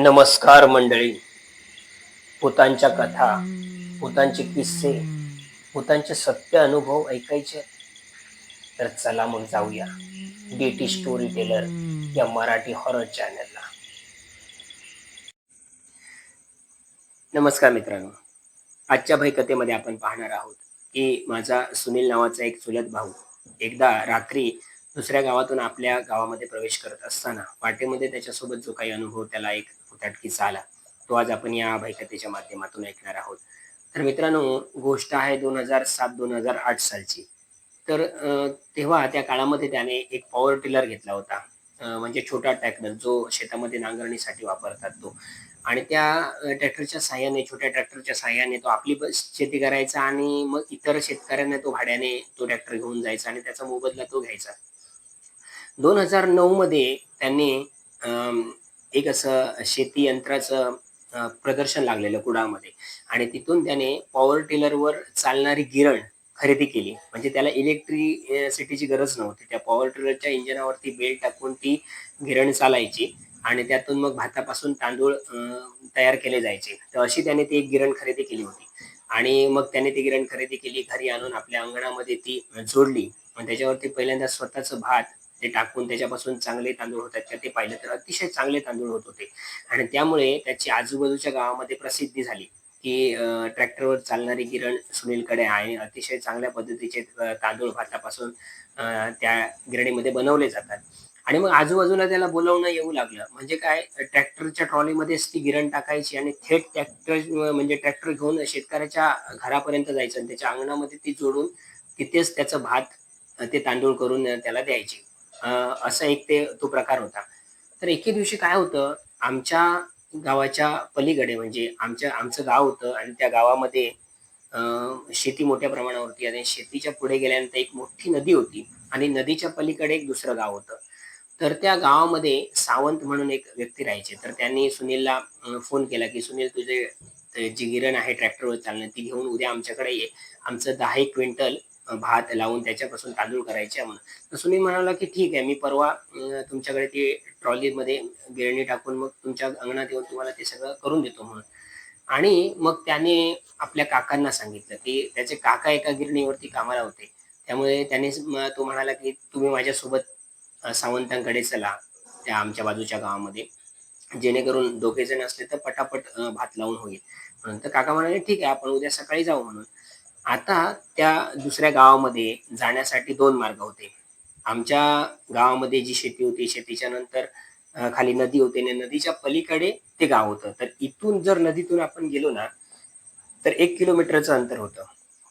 नमस्कार मंडळी. भूतांच्या कथा भूतांचे किस्से भूतांचे सत्य अनुभव ऐकायचे? तर चला मग जाऊया. डीटी स्टोरी टेलर या मराठी हॉरर चॅनलला नमस्कार मित्रांनो. आजच्या भयकथेमध्ये आपण पाहणार आहोत की माझा सुनील नावाचा एक चुलत भाऊ एकदा रात्री दुसऱ्या गावातून आपल्या गावामध्ये प्रवेश करत असताना वाटेमध्ये त्याच्यासोबत जो काही अनुभव त्याला एक फुटाटकीचा आला. तो आज आपण या अभयकथेच्या माध्यमातून ऐकणार आहोत. तर मित्रांनो गोष्ट आहे दोन हजार सात दोन हजार आठ सालची. तर तेव्हा त्या काळामध्ये त्याने एक पॉवर टिलर घेतला होता. म्हणजे छोटा ट्रॅक्टर जो शेतामध्ये नांगरणीसाठी वापरतात तो. आणि त्या ट्रॅक्टरच्या साह्याने छोट्या ट्रॅक्टरच्या साह्याने तो आपली शेती करायचा आणि मग इतर शेतकऱ्यांना तो भाड्याने तो ट्रॅक्टर घेऊन जायचा आणि त्याचा मोबदला तो घ्यायचा. दोन हजार नऊमध्ये त्यांनी एक असं शेती यंत्राचं प्रदर्शन लागलेलं कुडामध्ये आणि तिथून त्याने पॉवर टिलरवर चालणारी गिरण खरेदी केली. म्हणजे त्याला इलेक्ट्रिसिटीची गरज नव्हती. त्या पॉवर टिलरच्या इंजिनावरती बेल टाकून ती गिरण चालायची आणि त्यातून मग भातापासून तांदूळ तयार केले जायचे. तर अशी त्याने ती एक गिरण खरेदी केली होती. आणि मग त्याने ती गिरण खरेदी केली घरी आणून आपल्या अंगणामध्ये ती जोडली. आणि त्याच्यावरती पहिल्यांदा स्वतःचं भात ते टाकून त्याच्यापासून चांगले तांदूळ होतात का ते पाहिलं तर अतिशय चांगले तांदूळ होत होते. आणि त्यामुळे त्याची आजूबाजूच्या गावामध्ये प्रसिद्धी झाली की ट्रॅक्टरवर चालणारी गिरण सुनीलकडे आहे. अतिशय चांगल्या पद्धतीचे तांदूळ भातापासून त्या गिरणीमध्ये बनवले जातात. आणि मग आजूबाजूला त्याला बोलवणं येऊ लागलं. म्हणजे काय ट्रॅक्टरच्या ट्रॉलीमध्येच ती गिरण टाकायची आणि थेट ट्रॅक्टर म्हणजे ट्रॅक्टर घेऊन शेतकऱ्याच्या घरापर्यंत जायचं आणि त्याच्या अंगणामध्ये ती जोडून तिथेच त्याचं भात ते तांदूळ करून त्याला द्यायचे. असा एक ते तो प्रकार होता. तर एके दिवशी काय होतं आमच्या गावाच्या पलीकडे म्हणजे आमच्या आमचं गाव होतं आणि त्या गावामध्ये शेती मोठ्या प्रमाणावरती आणि शेतीच्या पुढे गेल्यानंतर एक मोठी नदी होती आणि नदीच्या पलीकडे एक दुसरं गाव होतं. तर त्या गावामध्ये सावंत म्हणून एक व्यक्ती राहायचे. तर त्यांनी सुनीलला फोन केला की सुनील तुझे जी गिरण आहे ट्रॅक्टरवर चालणं ती घेऊन उद्या आमच्याकडे ये. आमचं दहा एक क्विंटल भात लावून त्याच्यापासून तांदूळ करायचे म्हणून तर सुनील म्हणाला की ठीक आहे मी परवा तुमच्याकडे ती ट्रॉलीमध्ये गिरणी टाकून मग तुमच्या अंगणात येऊन तुम्हाला ते सगळं करून देतो म्हणून. आणि मग त्याने आपल्या काकांना सांगितलं की त्याचे काका एका गिरणीवरती कामाला होते. त्यामुळे त्याने तो म्हणाला की तुम्ही माझ्यासोबत सावंतांकडे चला त्या आमच्या बाजूच्या गावामध्ये. जेणेकरून दोघे जण असले तर पटापट भात लावून होईल. म्हणून तर काका म्हणाले ठीक आहे आपण उद्या सकाळी जाऊ म्हणून. आता त्या दुसऱ्या गावामध्ये जाण्यासाठी दोन मार्ग होते. आमच्या गावामध्ये जी शेती होती शेतीच्या नंतर खाली नदी होते आणि नदीच्या पलीकडे ते गाव होतं. तर इथून जर नदीतून आपण गेलो ना तर एक किलोमीटरचं अंतर होतं.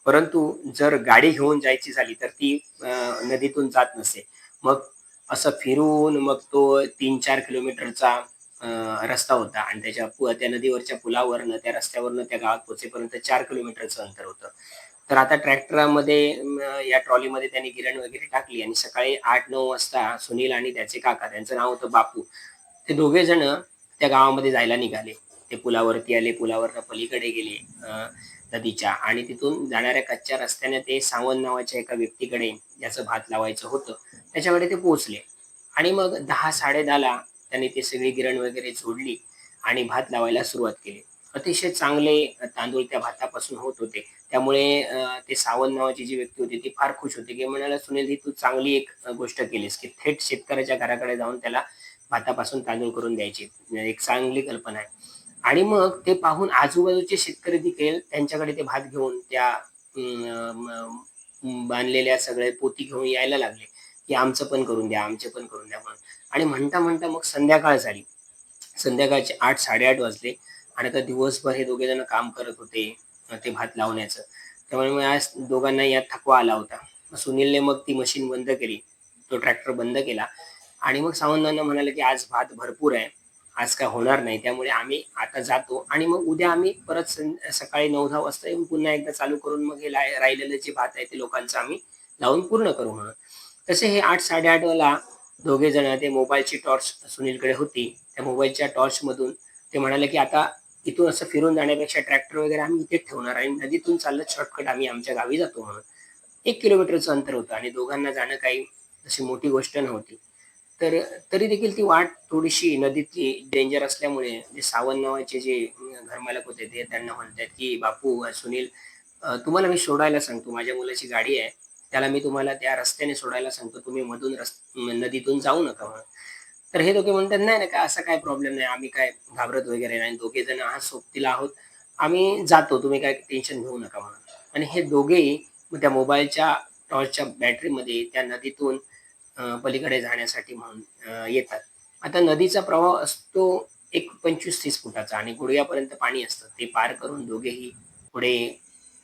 परंतु जर गाडी घेऊन जायची झाली तर ती नदीतून जात नसे. मग असं फिरून मग तो तीन चार किलोमीटरचा रस्ता होता आणि त्याच्या पु- त्या नदीवरच्या पुलावरनं त्या रस्त्यावरनं त्या गावात पोचेपर्यंत चार किलोमीटरचं अंतर होतं. तर आता ट्रॅक्टरमध्ये या ट्रॉलीमध्ये त्यांनी गिरण वगैरे टाकली आणि सकाळी आठ नऊ वाजता सुनील आणि त्याचे काका त्यांचं नाव होतं बापू ते दोघे जण त्या गावामध्ये जायला निघाले. ते पुलावरती आले पुलावरनं पलीकडे गेले नदीच्या आणि तिथून जाणाऱ्या कच्च्या रस्त्याने ते सावंत नावाच्या एका व्यक्तीकडे ज्याचं भात लावायचं होतं. त्याच्याकडे ते पोहोचले आणि मग दहा साडे दहाला त्यांनी ते सगळी गिरण वगैरे जोडली आणि भात लावायला सुरुवात केली. अतिशय चांगले तांदूळ त्या भातापासून होत होते. त्यामुळे ते सावंत नावाची जी व्यक्ती होती ती फार खुश होती. की म्हणाला सुनील ही तू चांगली एक गोष्ट केलीस की थेट शेतकऱ्याच्या घराकडे जाऊन त्याला भातापासून तांदूळ करून द्यायची. म्हणजे एक चांगली कल्पना आहे. आणि मग ते पाहून आजूबाजूचे शेतकरी देखील त्यांच्याकडे ते भात घेऊन त्या बांधलेल्या सगळे पोती घेऊन यायला लागले की आमचं पण करून द्या आमचे पण करून द्या म्हणून. आणि म्हणता म्हणता मग संध्याकाळ झाली. संध्याकाळचे आठ साडेआठ वाजले. आणि आता दिवसभर हे दोघे जण काम करत होते. ते भात लावण्याचं. त्यामुळे मग आज दोघांना यात थकवा आला होता. सुनीलने मग ती मशीन बंद केली. तो ट्रॅक्टर बंद केला. आणि मग सावंतांना म्हणाले की आज भात भरपूर आहे. आज काय होणार नाही. त्यामुळे आम्ही आता जातो. आणि मग उद्या आम्ही परत सं- सकाळी नऊ दहा वाजता येऊन पुन्हा एकदा चालू करून मग हे राहिलेलं जे भात आहे ते लोकांचं आम्ही लावून पूर्ण करू म्हणून. तसे हे आठ साडेआठ वाला दोघे जण ते मोबाईलची टॉर्च सुनीलकडे होती. त्या मोबाईलच्या टॉर्च मधून ते म्हणाले की आता इथून असं फिरून जाण्यापेक्षा ट्रॅक्टर वगैरे आम्ही इथेच ठेवणार आणि नदीतून चाललं शॉर्टकट आम्ही आमच्या गावी जातो म्हणून एक किलोमीटरचं अंतर होतं आणि दोघांना जाणं काही अशी मोठी गोष्ट नव्हती तर तरी देखील ती वाट थोडीशी नदीतली डेंजर असल्यामुळे जे सावंत नावाचे जे घरमालक होते ते त्यांना म्हणतात की "बापू, सुनील तुम्हाला मी सोडायला सांगतो. माझ्या मुलाची गाडी आहे. त्याला मी तुम्हाला त्या रस्त्याने सोडायला सांगतो. तुम्ही मधून नदीतून जाऊ नका" म्हणून. तर हे दोघे म्हणतात, "नाही, ना काय असा काही प्रॉब्लेम नाही. आम्ही काय घाबरत वगैरे नाही. दोघे जण आहात सोबतीला आहोत. आम्ही जातो. तुम्ही काय टेन्शन घेऊ नका" म्हणून. आणि हे दोघेही मग त्या मोबाईलच्या टॉर्चच्या बॅटरीमध्ये त्या नदीतून पलीकडे जाण्यासाठी म्हणून येतात. आता नदीचा प्रवाह असतो एक 25-30 फुटाचा आणि गुडघ्यापर्यंत पाणी असतं. ते पार करून दोघेही पुढे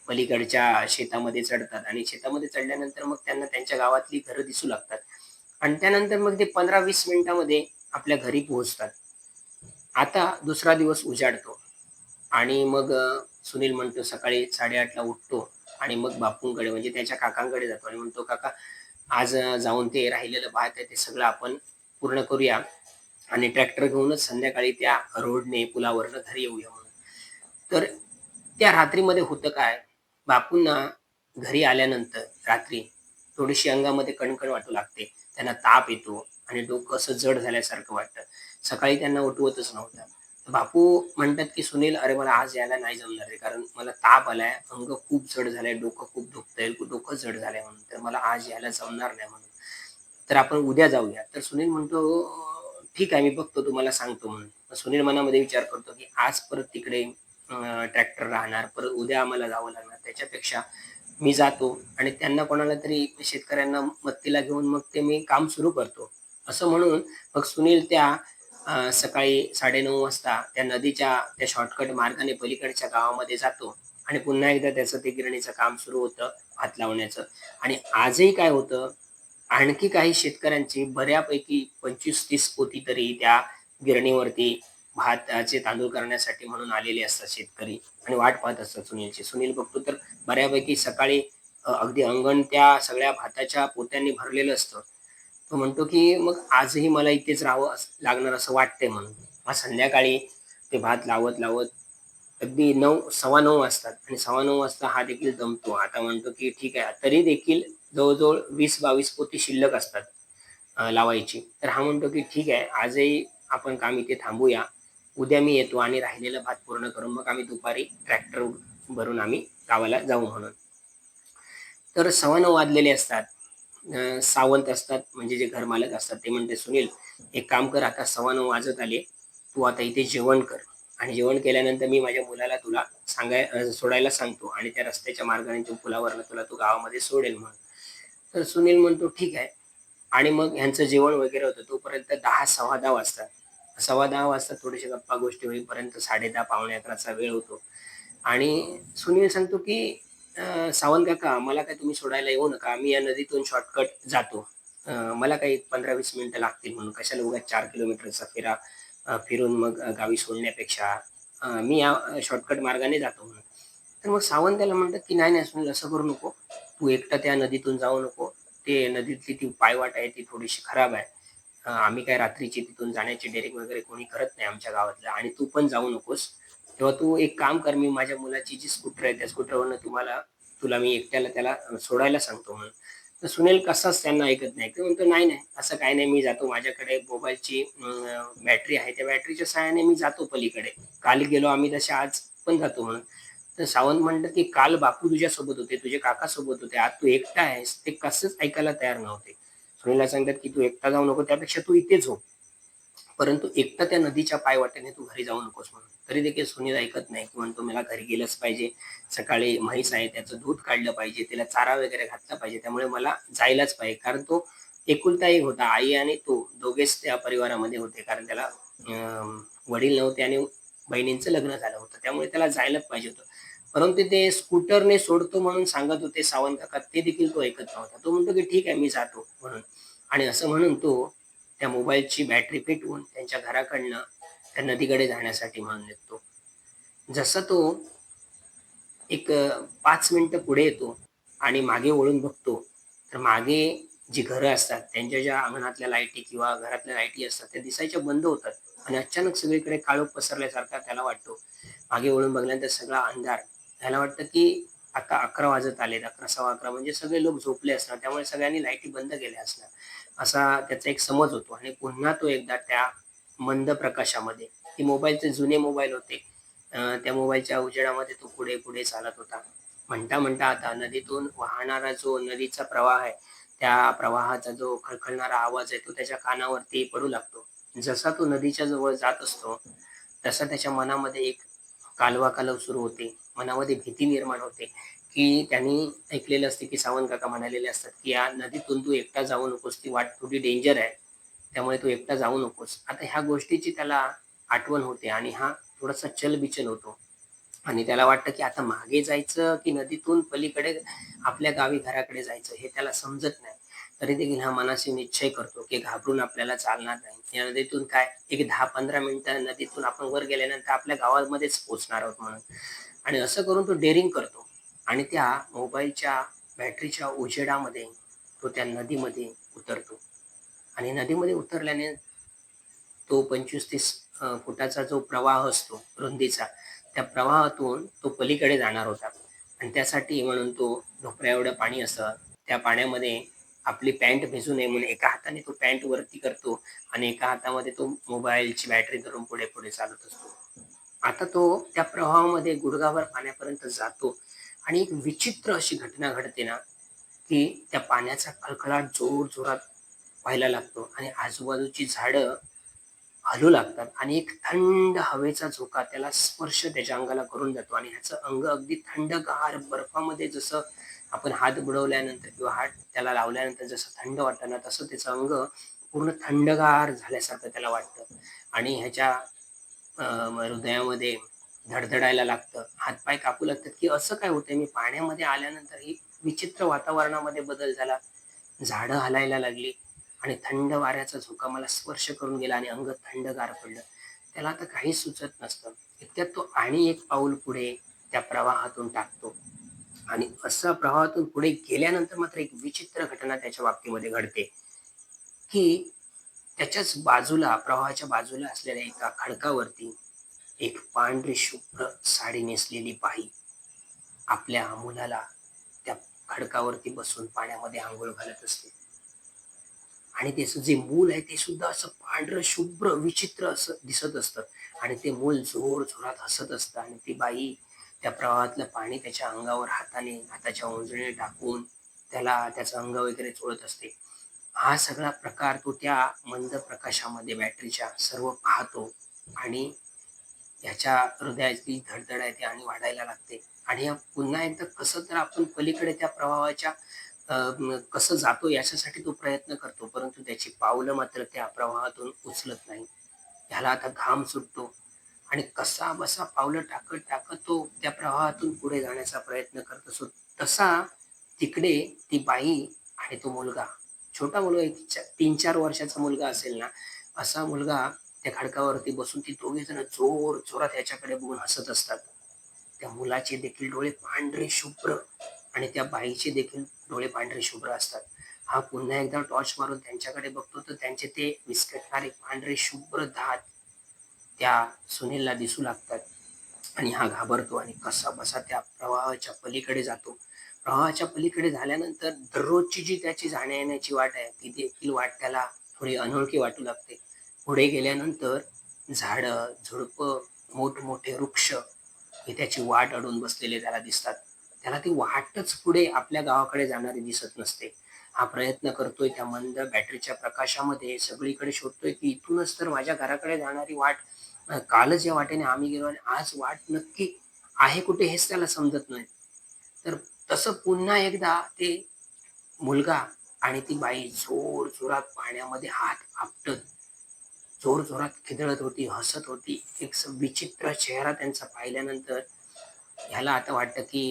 पलीकडच्या शेतामध्ये चढतात आणि शेतामध्ये चढल्यानंतर मग त्यांना त्यांच्या गावातली घरं दिसू लागतात आणि त्यानंतर मग ते 15-20 मिनिटामध्ये आपल्या घरी पोहोचतात. आता दुसरा दिवस उजाडतो आणि मग सुनील म्हणतो सकाळी 8:30ला उठतो आणि मग बापूंकडे म्हणजे त्याच्या काकांकडे जातो आणि म्हणतो, "काका, आज जाऊन ते राहिलेलं भात आहे ते सगळं आपण पूर्ण करूया आणि ट्रॅक्टर घेऊनच संध्याकाळी त्या रोडने पुलावरनं घरी येऊया" म्हणून. तर त्या रात्रीमध्ये होतं काय, बापूंना घरी आल्यानंतर रात्री थोडीशी अंगामध्ये कणकण वाटू लागते. त्यांना ताप येतो आणि डोकं असं जड झाल्यासारखं वाटतं. सकाळी त्यांना उठवतच नव्हतं. बापू म्हणतात, की "सुनील, अरे मला आज यायला नाही जमणार रे, कारण मला ताप आलाय, अंग खूप जड झालंय, डोकं खूप दुखतंय, डोकं जड झालंय म्हणून. तर मला आज यायला जमणार नाही म्हणून. तर आपण उद्या जाऊया." तर सुनील म्हणतो, ठीक आहे, मी बघतो, तुम्हाला सांगतो" म्हणून. सुनील मनामध्ये विचार करतो, की आज परत तिकडे ट्रॅक्टर राहणार, परत उद्या आम्हाला जावं लागणार. त्याच्यापेक्षा मी जातो आणि त्यांना कोणाला तरी शेतकऱ्यांना मत्तीला घेऊन मग ते मी काम सुरू करतो. असं म्हणून मग सुनील त्या सकाळी सकाळी 9:30 वाजता त्या नदीच्या त्या शॉर्टकट मार्गाने पलीकडच्या गावामध्ये जातो आणि पुन्हा एकदा त्याचं ते गिरणीचं काम सुरू होतं, हात लावण्याचं. आणि आजही काय होतं, आणखी काही शेतकऱ्यांची बऱ्यापैकी 25-30 पोती तरी त्या गिरणीवरती भाताचे तांदूळ करण्यासाठी म्हणून आलेले असतात शेतकरी आणि वाट पाहत असतात सुनीलची. सुनील बघतो तर बऱ्यापैकी सकाळी अगदी अंगण त्या सगळ्या भाताच्या पोत्यांनी भरलेलं असतं. तो म्हणतो, की "मग आजही मला इथेच राहावं लागणार असं वाटतंय" म्हणून. मग संध्याकाळी ते भात लावत-लावत अगदी 9 9:15 वाजतात आणि 9:15 वाजता हा देखील दमतो. आता म्हणतो, की ठीक आहे. तरी देखील जवळजवळ वीस बावीस पोती शिल्लक असतात लावायची. तर हा म्हणतो, की "ठीक आहे, आजही आपण काम इथे थांबूया उद्या मी येतो आणि राहिलेलं भात पूर्ण करून मग आम्ही दुपारी ट्रॅक्टर भरून आम्ही गावाला जाऊ" म्हणून. तर 9:15 वाजलेले असतात. सावंत असतात म्हणजे जे घरमालक असतात ते म्हणते, "सुनील, एक काम कर आता 9:15 वाजत आले. तू आता इथे जेवण कर आणि जेवण केल्यानंतर मी माझ्या मुलाला तुला सांगाय सोडायला सांगतो आणि त्या रस्त्याच्या मार्गाने तो पुलावरनं तुला तू गावामध्ये सोडेल" म्हणून. तर सुनील म्हणतो, "ठीक आहे." आणि मग ह्यांचं जेवण वगैरे होतं. तोपर्यंत दहा सव्वा दहा वाजतात. 10:15 वाजता थोडेसे गप्पा-गोष्टी होईपर्यंत 10:30 पावणे 11चा वेळ होतो आणि सुनील सांगतो, की "सावंत काका, मला काय तुम्ही सोडायला येऊ नका. मी या नदीतून शॉर्टकट जातो. मला काही 15-20 मिनिटं लागतील म्हणून कशाला उगाच 4 किलोमीटरचा फेरा फिरून मग गावी सोडण्यापेक्षा मी या शॉर्टकट मार्गाने जातो" म्हणून. तर मग सावंत त्याला म्हणतात, की "नाही, नाही सुनील असं करू नको. तू एकटा त्या नदीतून जाऊ नको. ते नदीतली ती पायवाट आहे ती थोडीशी खराब आहे. आम्ही काय रात्रीची तिथून जाण्याची डेअरिंग वगैरे कोणी करत नाही आमच्या गावातलं आणि तू पण जाऊ नकोस. तेव्हा तू एक काम कर, मी माझ्या मुलाची जी स्कूटर आहे त्या स्कूटरवरनं तुम्हाला तुला मी एकट्याला त्याला सोडायला सांगतो" म्हणून. तर सुनील कसाच त्यांना ऐकत नाही. तो म्हणतो, "नाही, नाही, असं काही नाही. मी जातो. माझ्याकडे मोबाईलची बॅटरी आहे. त्या बॅटरीच्या सहाय्याने मी जातो पलीकडे. काल गेलो आम्ही तसे आज पण जातो" म्हणून. तर सावंत म्हणतात, की "काल बापू तुझ्यासोबत होते, तुझे काका सोबत होते. आज तू एकटा आहेस." ते कसंच ऐकायला तयार नव्हते. सुनीलला सांगतात, की "तू एकटा जाऊ नको. त्यापेक्षा तू इथे झोप. परंतु एकटा त्या नदीच्या पायवाट्याने तू घरी जाऊ नकोस" म्हणून. तरी देखील सुनील ऐकत नाही. की म्हणतो, "मला घरी गेलंच पाहिजे. सकाळी म्हैस आहे, त्याचं दूध काढलं पाहिजे, त्याला चारा वगैरे घातला पाहिजे. त्यामुळे मला जायलाच पाहिजे." कारण तो एकुलता एक होता. आई आणि तो दोघेच त्या परिवारामध्ये होते. कारण त्याला वडील नव्हते आणि बहिणींचं लग्न झालं होतं. त्यामुळे त्याला जायलाच पाहिजे होतं. परंतु ते स्कूटरने सोडतो म्हणून सांगत होते सावंत काका, ते देखील तो ऐकत नव्हता. तो म्हणतो, की "ठीक आहे, मी जातो" म्हणून. आणि असं म्हणून तो त्या मोबाईलची बॅटरी पेटवून त्यांच्या घराकडनं त्या नदीकडे जाण्यासाठी म्हणून निघतो. जसा तो एक पाच 5 मिनिटं पुढे येतो आणि मागे वळून बघतो, तर मागे जी घरं असतात, त्यांच्या ज्या अंगणातल्या लाईटी किंवा घरातल्या लाईटी असतात, त्या दिसायच्या बंद होतात आणि अचानक सगळीकडे काळोख पसरल्यासारखा त्याला वाटतो. मागे वळून बघल्यानंतर सगळा अंधार. त्याला वाटतं, की आता अकरा वाजत आलेत अकरा सव्वा अकरा म्हणजे सगळे लोक झोपले असणार त्यामुळे सगळ्यांनी लाईटी बंद केल्या असणार असा त्याचा एक समज होतो. आणि पुन्हा तो एकदा त्या मंद प्रकाशामध्ये ते मोबाईलचे जुने मोबाईल होते त्या मोबाईलच्या उजेडामध्ये तो पुढे पुढे चालत होता. म्हणता म्हणता आता नदीतून वाहणारा जो नदीचा प्रवाह आहे त्या प्रवाहाचा जो खळखळणारा आवाज आहे तो त्याच्या कानावरती पडू लागतो. जसा तो नदीच्या जवळ जात असतो तसा त्याच्या मनामध्ये एक कालवा कालव सुरू होते. मनामध्ये भीती निर्माण होते. की त्यांनी ऐकलेलं असते की सावंत काका म्हणालेले असतात की या नदीतून तू एकटा जाऊ नकोस ती वाट थोडी डेंजर आहे त्यामुळे तू एकटा जाऊ नकोस. आता ह्या गोष्टीची त्याला आठवण होते आणि हा थोडासा चलबिचल होतो. आणि त्याला वाटतं की आता मागे जायचं की नदीतून पलीकडे आपल्या गावी घराकडे जायचं हे त्याला समजत नाही. तरी देखील हा मनाशी निश्चय करतो की घाबरून आपल्याला चालणार नाही. या नदीतून काय? एक दहा पंधरा मिनिटं नदीतून आपण वर गेल्यानंतर आपल्या गावामध्येच पोहोचणार आहोत म्हणून. आणि असं करून तो डेअरिंग करतो. आणि त्या मोबाईलच्या बॅटरीच्या उजेडामध्ये तो त्या नदीमध्ये उतरतो. आणि नदीमध्ये उतरल्याने तो पंचवीस तीस फुटाचा जो प्रवाह असतो रुंदीचा त्या प्रवाहातून तो पलीकडे जाणार होता. आणि त्यासाठी म्हणून तो ढोपऱ्या एवढं पाणी असतं त्या पाण्यामध्ये आपली पॅन्ट भिजू नये म्हणून एका हाताने तो पॅन्ट वरती करतो आणि एका हातामध्ये तो मोबाईलची बॅटरी धरून पुढे पुढे चालत असतो. आता तो त्या प्रवाहामध्ये गुडगावर पाण्यापर्यंत जातो. आणि एक विचित्र अशी घटना घडते ना की त्या पाण्याचा खळखळाट जोर जोरात व्हायला लागतो आणि आजूबाजूची झाडं हलू लागतात आणि एक थंड हवेचा झोका त्याला स्पर्श त्याच्या अंगाला करून जातो आणि ह्याचं अंग अगदी थंडगार बर्फामध्ये जसं आपण हात बुडवल्यानंतर किंवा हात त्याला लावल्यानंतर जसं थंड वाटतं ना तसं त्याचं अंग पूर्ण थंडगार झाल्यासारखं त्याला वाटतं. आणि ह्याच्या हृदयामध्ये धडधडायला लागतं. हातपाय कापू लागतात की असं काय होतंय? मी पाण्यामध्ये आल्यानंतर ही विचित्र वातावरणामध्ये बदल झाला. झाडं हलायला लागली आणि थंड वाऱ्याचा झोका मला स्पर्श करून गेला आणि अंग थंडगार पडलं. त्याला आता काही सुचत नसतं. इतक्यात तो आणि एक पाऊल पुढे त्या प्रवाहातून टाकतो. आणि असा प्रवाहातून पुढे गेल्यानंतर मात्र एक विचित्र घटना त्याच्या बाबतीमध्ये घडते. की त्याच्याच बाजूला प्रवाहाच्या बाजूला असलेल्या एका खडकावरती एक पांढरी शुभ्र साडी नेसलेली बाई आपल्या मुलाला त्या खडकावरती बसून पाण्यामध्ये आंघोळ घालत असते. आणि त्याचं जे मूल आहे ते सुद्धा असं पांढरं शुभ्र विचित्र असं दिसत असतं. आणि ते मूल जोर जोरात हसत असतं आणि ती बाई त्या प्रवाहातलं पाणी त्याच्या अंगावर हाताने हाताच्या उंजळीने टाकून त्याला त्याचं अंग वगैरे चोळत असते. हा सगळा प्रकार तो त्या मंद प्रकाशामध्ये बॅटरीच्या सर्व पाहतो आणि ह्याच्या हृदयाची धडधड आहे ती आणि वाढायला लागते. आणि पुन्हा एकदा कसं तर आपण पलीकडे त्या प्रवाहाच्या कसं जातो याच्यासाठी तो प्रयत्न करतो. परंतु त्याची पावलं मात्र त्या प्रवाहातून उचलत नाही. ह्याला आता घाम सुटतो. आणि कसा बसा पावलं टाकत टाकत तो त्या प्रवाहातून पुढे जाण्याचा प्रयत्न करत असतो तसा तिकडे ती बाई आणि तो मुलगा छोटा मुलगा एक तीन चार वर्षाचा मुलगा असेल ना असा मुलगा त्या खडकावरती बसून ती दोघे जण जोर जोरात याच्याकडे बघून हसत असतात. त्या मुलाचे देखील डोळे पांढरे शुभ्र आणि त्या बाईचे देखील डोळे पांढरे शुभ्र असतात. हा पुन्हा एकदा टॉर्च मारून त्यांच्याकडे बघतो तर त्यांचे ते विस्कटणारे पांढरे शुभ्र दात त्या सुनीलला दिसू लागतात. आणि हा घाबरतो आणि कसा बसा त्या प्रवाहाच्या पलीकडे जातो. प्रवाहाच्या पलीकडे झाल्यानंतर दररोजची जी त्याची जाण्या येण्याची वाट आहे ती देखील वाट त्याला थोडी अनोळखी वाटू लागते. पुढे गेल्यानंतर झाडं झुडपं मोठमोठे वृक्ष हे त्याची वाट अडून बसलेले त्याला दिसतात. त्याला ती वाटच पुढे आपल्या गावाकडे जाणारी दिसत नसते. हा प्रयत्न करतोय त्या मंद बॅटरीच्या प्रकाशामध्ये. सगळीकडे शोधतोय की इथूनच तर माझ्या घराकडे जाणारी वाट कालच या वाटेने आम्ही गेलो आणि आज वाट नक्की आहे कुठे हेच त्याला समजत नाही. तर तसं पुन्हा एकदा ते मुलगा आणि ती बाई जोर जोरात पाण्यामध्ये हात आपटत जोर जोरात खिदळत होती हसत होती. एक विचित्र चेहरा त्यांचा पाहिल्यानंतर ह्याला आता वाटतं की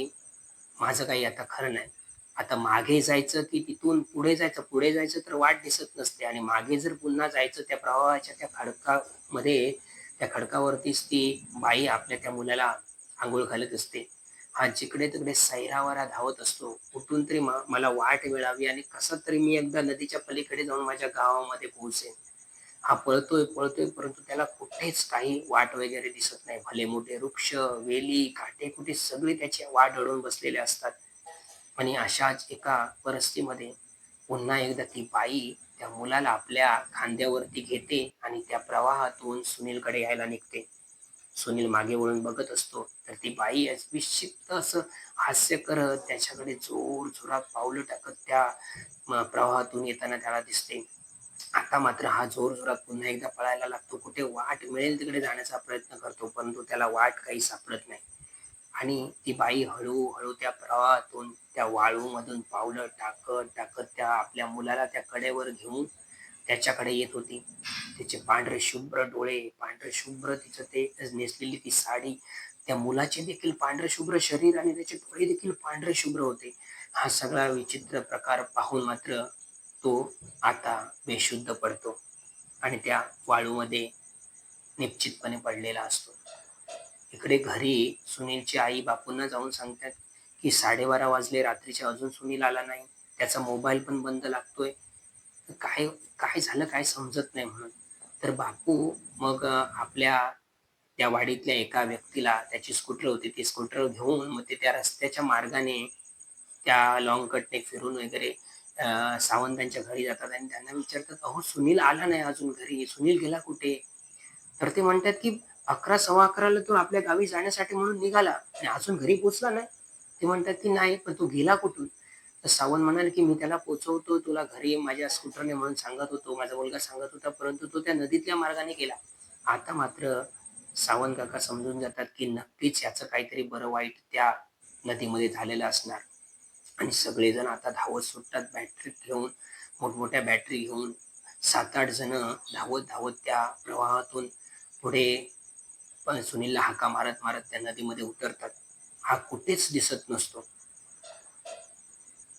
माझं काही आता खरं नाही. आता मागे जायचं की तिथून पुढे जायचं पुढे जायचं तर वाट दिसत नसते. आणि मागे जर पुन्हा जायचं त्या प्रवाहाच्या त्या खडकामध्ये त्या खडकावरतीच ती बाई आपल्या त्या मुलाला आंघोळ घालत असते. हा जिकडे तिकडे सैरावारा धावत असतो. कुठून तरी मला वाट मिळावी आणि कसं तरी मी एकदा नदीच्या पलीकडे जाऊन माझ्या गावामध्ये पोहोचेन. हा पळतोय, पळतोय परंतु त्याला कुठेच काही वाट वगैरे दिसत नाही. भले मोठे वृक्ष, वेली, काटेकुटे सगळे त्याची वाट अडून बसलेले असतात. आणि अशाच एका परिस्थितीमध्ये पुन्हा एकदा ती बाई त्या मुलाला आपल्या खांद्यावरती घेते आणि त्या प्रवाहातून सुनीलकडे यायला निघते. सुनील मागे वळून बघत असतो, तर ती बाई विक्षिप्त असं हास्य करत त्याच्याकडे जोर जोरात पावलं टाकत त्या प्रवाहातून येताना त्याला दिसते. आता मात्र हा जोरजोरात पुन्हा एकदा पळायला लागतो. कुठे वाट मिळेल तिकडे जाण्याचा प्रयत्न करतो, परंतु त्याला वाट काही सापडत नाही. आणि ती बाई हळूहळू त्या प्रवाहातून त्या वाळूमधून पावलं टाकत-टाकत त्या आपल्या मुलाला त्या कडेवर घेऊन त्याच्याकडे येत होती. तिचे पांढरे शुभ्र डोळे, पांढरे शुभ्र तिचं ते नेसलेली ती साडी, त्या मुलाचे देखील पांढरे शुभ्र शरीर आणि त्याचे डोळे देखील पांढरे शुभ्र होते. हा सगळा विचित्र प्रकार पाहून मात्र तो आता बेशुद्ध पडतो आणि त्या वाळूमध्ये निश्चितपणे पडलेला असतो. इकडे घरी सुनीलची आई बापूंना जाऊन सांगतात, की 12:30 वाजले रात्रीचे अजून सुनील आला नाही. त्याचा मोबाईल पण बंद लागतोय. काय काय झालं काय समजत नाही म्हणून. तर बापू मग आपल्या त्या वाडीतल्या एका व्यक्तीला त्याची स्कूटर होती, ती स्कूटर घेऊन मग ते त्या रस्त्याच्या मार्गाने त्या लॉंग कटने फिरून वगैरे सावंतांच्या घरी जातात आणि त्यांना विचारतात, "अहो सुनील आला नाही अजून घरी. सुनील गेला कुठे?" तर ते म्हणतात, की "11 सव्वा 11ला तो आपल्या गावी जाण्यासाठी म्हणून निघाला आणि अजून घरी पोचला नाही." ते म्हणतात, की "नाही, पण तो गेला कुठून?" तर सावंत म्हणाले, की "मी त्याला पोचवतो तुला घरी माझ्या स्कूटरने म्हणून सांगत होतो. माझा मुलगा सांगत होता, परंतु तो त्या नदीतल्या मार्गाने गेला." आता मात्र सावंत काका समजून जातात, की नक्कीच याचं काहीतरी बरं वाईट त्या नदीमध्ये झालेलं असणार. आणि सगळेजण आता धावत सुटतात बॅटरी घेऊन, मोठमोठ्या बॅटरी घेऊन सात आठ जण धावत-धावत त्या प्रवाहातून पुढे पण सुनीलला हाका मारत-मारत त्या नदीमध्ये उतरतात. हा कुठेच दिसत नसतो.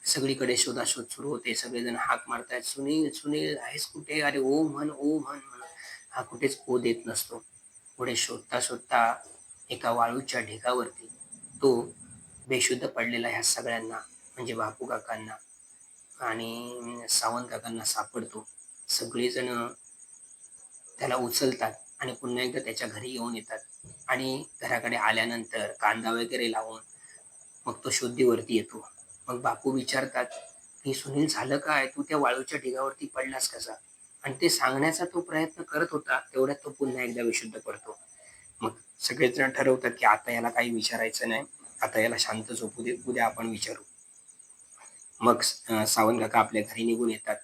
सगळीकडे शोधाशोध सुरू होते. सगळेजण हाक मारतायत, "सुनील, सुनील आहेस कुठे? अरे ओ म्हण, ओ म्हण" म्हण हा कुठेच ओ देत नसतो. पुढे शोधता-शोधता एका वाळूच्या ढेकावरती तो बेशुद्ध पडलेला ह्या सगळ्यांना म्हणजे बापू काकांना आणि सावंत काकांना सापडतो. सगळेजण त्याला उचलतात आणि पुन्हा एकदा त्याच्या घरी येऊन येतात आणि घराकडे आल्यानंतर कांदा वगैरे लावून मग तो शुद्धीवरती येतो. मग बापू विचारतात, की "सुनील झालं काय? तू त्या वाळूच्या ढिगावरती पडलास कसा?" आणि ते सांगण्याचा तो प्रयत्न करत होता, तेवढ्यात तो पुन्हा एकदा विशुद्ध करतो मग सगळेजण ठरवतात, की आता याला काही विचारायचं नाही. आता याला शांत झोपू दे. उद्या आपण विचारू. मग सावंत काका आपल्या घरी निघून येतात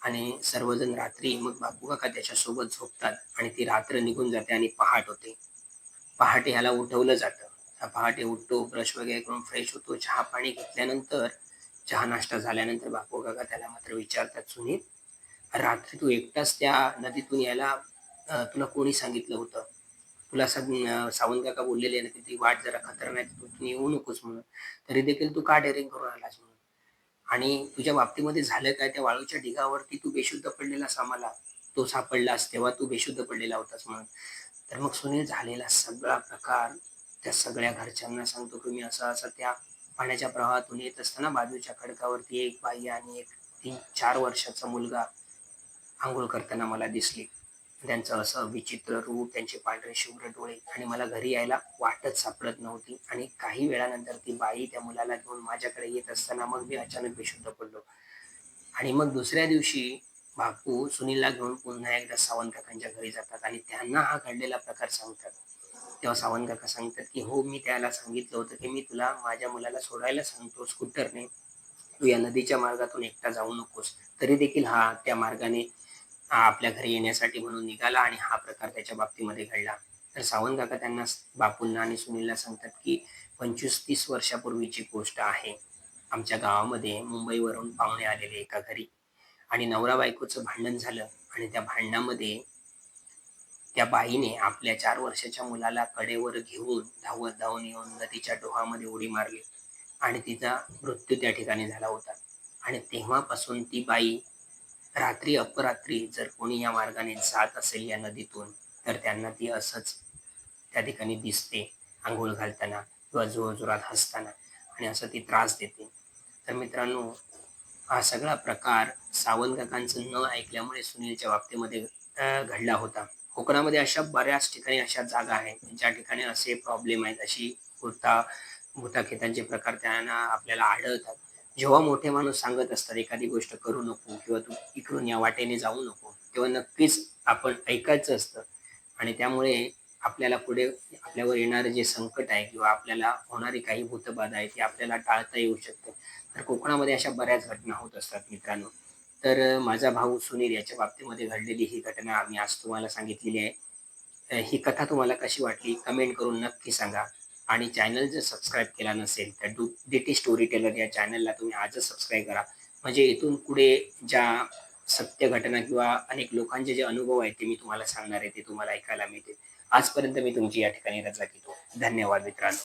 आणि सर्वजण रात्री मग बापू काका त्याच्यासोबत झोपतात आणि ती रात्र निघून जाते आणि पहाट होते. पहाटे ह्याला उठवलं जातं. पहाटे उठतो, ब्रश वगैरे करून फ्रेश होतो. चहा-पाणी घेतल्यानंतर, चहा नाश्ता झाल्यानंतर बापू काका त्याला मात्र विचारतात, "सुनील, रात्री तू एकटाच त्या नदीतून यायला तुला कोणी सांगितलं होतं? तुला असं सावंत काका बोललेले ना, की ती वाट जरा खतरनाक तू तू येऊ नकोस म्हणून. तरी देखील तू का डेअरिंग करून आलास म्हणून? आणि तुझ्या बाबतीमध्ये झालं काय? त्या वाळूच्या ढिगावरती तू बेशुद्ध पडलेलास आम्हाला तो सापडलास, तेव्हा तू बेशुद्ध पडलेला होतास म्हणून." तर मग सुनील झालेला सगळा प्रकार त्या सगळ्या घरच्यांना सांगतो, की मी असा-असा त्या पाण्याच्या प्रवाहातून येत असताना बाजूच्या खडकावरती एक बाई आणि एक 3-4 वर्षाचा मुलगा आंघोळ करताना मला दिसली त्यांचं असं विचित्र रूप, त्यांचे पांढरे शुभ्र डोळे आणि मला घरी यायला वाटच सापडत नव्हती आणि काही वेळानंतर ती बाई त्या मुलाला घेऊन माझ्याकडे येत असताना मग मी अचानक बेशुद्ध पडलो. आणि मग दुसऱ्या दिवशी बापू सुनीलला घेऊन पुन्हा एकदा सावंत काकांच्या घरी जातात आणि त्यांना हा घडलेला प्रकार सांगतात. तेव्हा सावंत काका सांगतात, की "हो, मी त्याला सांगितलं होतं, की मी तुला माझ्या मुलाला सोडायला सांगतो स्कूटरने. तू या नदीच्या मार्गातून एकटा जाऊ नकोस." तरी देखील हा त्या मार्गाने हा आपल्या घरी येण्यासाठी म्हणून निघाला आणि हा प्रकार त्याच्या बाबतीमध्ये घडला. तर सावंत काका त्यांना बापूंना आणि सुनीलला सांगतात, की "25-30 वर्षापूर्वीची गोष्ट आहे. आमच्या गावामध्ये मुंबईवरून पाहुणे आलेले एका घरी आणि नवरा-बायकोचं भांडण झालं आणि त्या भांडणामध्ये त्या बाईने आपल्या चार वर्षाच्या मुलाला कडेवर घेऊन धावत-धावून येऊन नदीच्या डोहामध्ये उडी मारली आणि तिचा मृत्यू त्या ठिकाणी झाला होता. आणि तेव्हापासून ती बाई रात्री अपरात्री जर कोणी या मार्गाने जात असेल या नदीतून, तर त्यांना ती असंच त्या ठिकाणी दिसते आंघोळ घालताना किंवा जोरजोरात हसताना आणि असं ती त्रास देते. तर मित्रांनो, हा सगळा प्रकार सावंत काकांचं न ऐकल्यामुळे सुनीलच्या बाबतीमध्ये घडला होता. कोकणामध्ये अशा बऱ्याच ठिकाणी अशा जागा आहेत, ज्या ठिकाणी असे प्रॉब्लेम आहेत. अशी भूता भूताखेतांचे प्रकार त्यांना आपल्याला आढळतात. जेव्हा मोठे माणूस सांगत असतात एखादी गोष्ट करू नको किंवा तू इकडून या वाटेने जाऊ नको, तेव्हा नक्कीच आपण ऐकायचं असतं आणि त्यामुळे आपल्याला पुढे आपल्यावर येणारे जे संकट आहे किंवा आपल्याला होणारी काही भूतबाधा आहे, ती आपल्याला टाळता येऊ शकते. तर कोकणामध्ये अशा बऱ्याच घटना होत असतात मित्रांनो. तर माझा भाऊ सुनील याच्या बाबतीमध्ये घडलेली ही घटना आम्ही आज तुम्हाला सांगितलेली आहे. ही कथा तुम्हाला कशी वाटली कमेंट करून नक्की सांगा आणि चॅनल जर सबस्क्राईब केला नसेल तर डू डिटी स्टोरी टेलर या चॅनलला तुम्ही आजच सबस्क्राईब करा. म्हणजे इथून पुढे ज्या सत्य घटना किंवा अनेक लोकांचे जे अनुभव आहेत ते मी तुम्हाला सांगणार आहे, ते तुम्हाला ऐकायला मिळते आजपर्यंत मी तुमची या ठिकाणी रजा घेतो. धन्यवाद मित्रांनो.